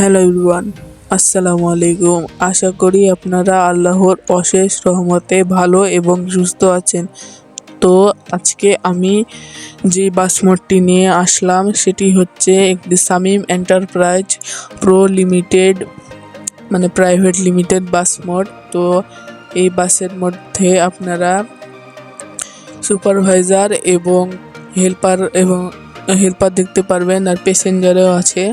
Hello everyone, আসসালামু আলাইকুম। আশা করি আপনারা আল্লাহর অশেষ রহমতে ভালো এবং সুস্থ আছেন। তো আজকে আমি যে বাস মোডটি নিয়ে আসলাম, সেটি হচ্ছে একটি সামিম এন্টারপ্রাইজ প্রো লিমিটেড মানে প্রাইভেট লিমিটেড বাস মোড তো এই বাসের মধ্যে আপনারা সুপারভাইজার এবং হেল্পার এবং হেল্পার দেখতে পারবেন আর প্যাসেঞ্জারও আছে।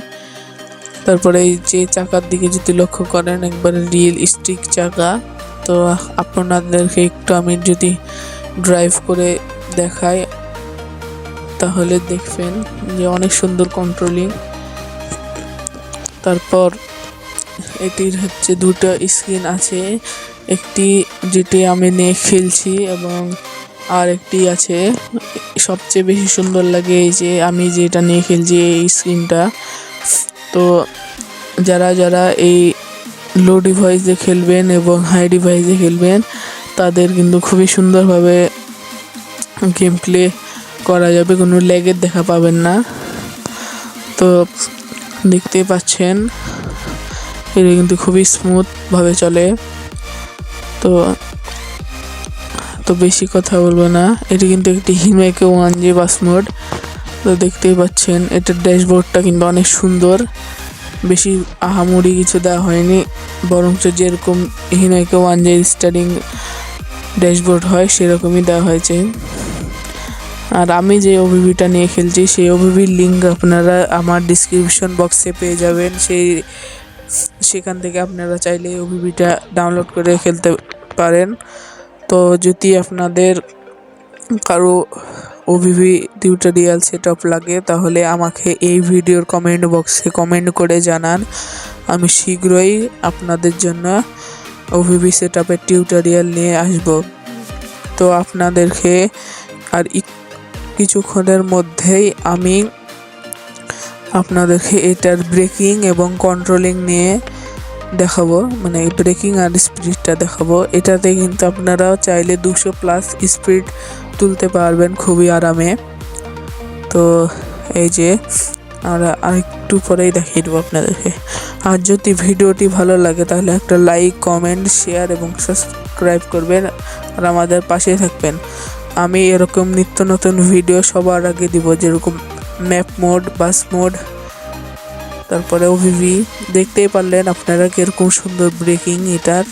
তারপরে এই যে চাকার দিকে যদি লক্ষ্য করেন, একবারে রিয়েল স্টিক চাকা। তো আপনাদেরকে একটু আমি যদি ড্রাইভ করে দেখাই, তাহলে দেখবেন যে অনেক সুন্দর কন্ট্রোলিং তারপর এটির হচ্ছে দুটো স্ক্রিন আছে, একটি যেটি আমি নিয়ে খেলছি এবং আর একটি আছে। সবচেয়ে বেশি সুন্দর লাগে এই যে আমি যেটা নিয়ে খেলছি এই স্ক্রিনটা। তো যারা যারা এই লো ডিভাইসে খেলবেন এবং হাই ডিভাইসে খেলবেন, তাদের কিন্তু খুবই সুন্দরভাবে গেম প্লে করা যাবে, কোনো ল্যাগের দেখা পাবেন না। তো দেখতেই পাচ্ছেন, এটা কিন্তু খুবই স্মুথভাবে চলে। তো তো বেশি কথা বলব না। এটি কিন্তু একটি হিমেকে ওয়ান জি বাস মোড তো দেখতেই পাচ্ছেন এটার ড্যাশবোর্ডটা কিন্তু অনেক সুন্দর। বেশি আহামরি কিছু দেওয়া হয়নি, বরঞ্চ যেরকম হিনাইকে ওয়ান জে স্টারিং ড্যাশবোর্ড হয়, সেরকমই দেওয়া হয়েছে। আর আমি যে ওবিভিটা নিয়ে খেলছি, সেই ওবিভির লিঙ্ক আপনারা আমার ডিসক্রিপশন বক্সে পেয়ে যাবেন। সেই, সেখান থেকে আপনারা চাইলে ওবিভিটা ডাউনলোড করে খেলতে পারেন। তো যদি আপনাদের কারও ওভিভি টিউটোরিয়াল সেট আপ লাগে, তাহলে আমাকে এই ভিডিওর কমেন্ট বক্সে কমেন্ট করে জানান। আমি শীঘ্রই আপনাদের জন্য ওভিভি সেট আপের টিউটোরিয়াল নিয়ে আসব। তো আপনাদেরকে আর কিছুক্ষণের মধ্যেই আমি আপনাদেরকে এটার ব্রেকিং এবং কন্ট্রোলিং নিয়ে দেখাবো মানে ব্রেকিং আর স্পিডটা দেখাবো। এটাতে কিন্তু আপনারা চাইলে দুশো প্লাস স্পিড তুলতে পারবেন খুবই আরামে। তো এই যে, আমরা আরেকটু পরেই দেখিয়ে দেবো আপনাদেরকে। আর যদি ভিডিওটি ভালো লাগে, তাহলে একটা লাইক কমেন্ট শেয়ার এবং সাবস্ক্রাইব করবেন। আর আমাদের পাশে থাকবেন। আমি এরকম নিত্য নতুন ভিডিও সবার আগে দিব, যেরকম ম্যাপ মোড বাস মোড তারপরে ওভিভি দেখতেই পারলেন আপনারা কীরকম সুন্দর ব্রেকিং এটার।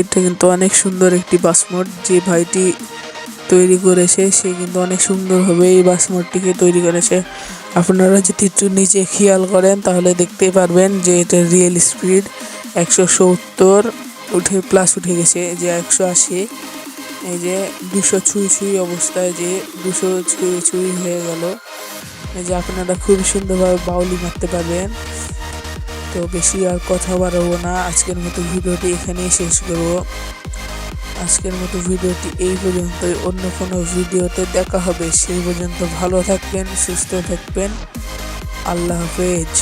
এটা কিন্তু অনেক সুন্দর একটি বাস মোড যে ভাইটি তৈরি করেছে, সে কিন্তু অনেক সুন্দরভাবে এই বাস মোডটিকে তৈরি করেছে। আপনারা যদি একটু নিচে খেয়াল করেন, তাহলে দেখতেই পারবেন যে এটা রিয়েল স্পিড একশো সত্তর উঠে প্লাস উঠে গেছে, যে একশো আশি। এই যে দুশো ছুঁই ছুঁই অবস্থায় যে দুশো ছুঁই ছুঁই হয়ে গেল। এই যে আপনারা খুব সুন্দরভাবে বাউলি মারতে পারবেন। তো বেশি আর কথা বাড়াবো না। আজকের মতো ভিডিওটি এখানেই শেষ করব। আজকের মতো ভিডিওটি এই পর্যন্তই। অন্য কোনো ভিডিওতে দেখা হবে। সেই পর্যন্ত ভালো থাকবেন, সুস্থ থাকবেন। আল্লাহ হাফেজ।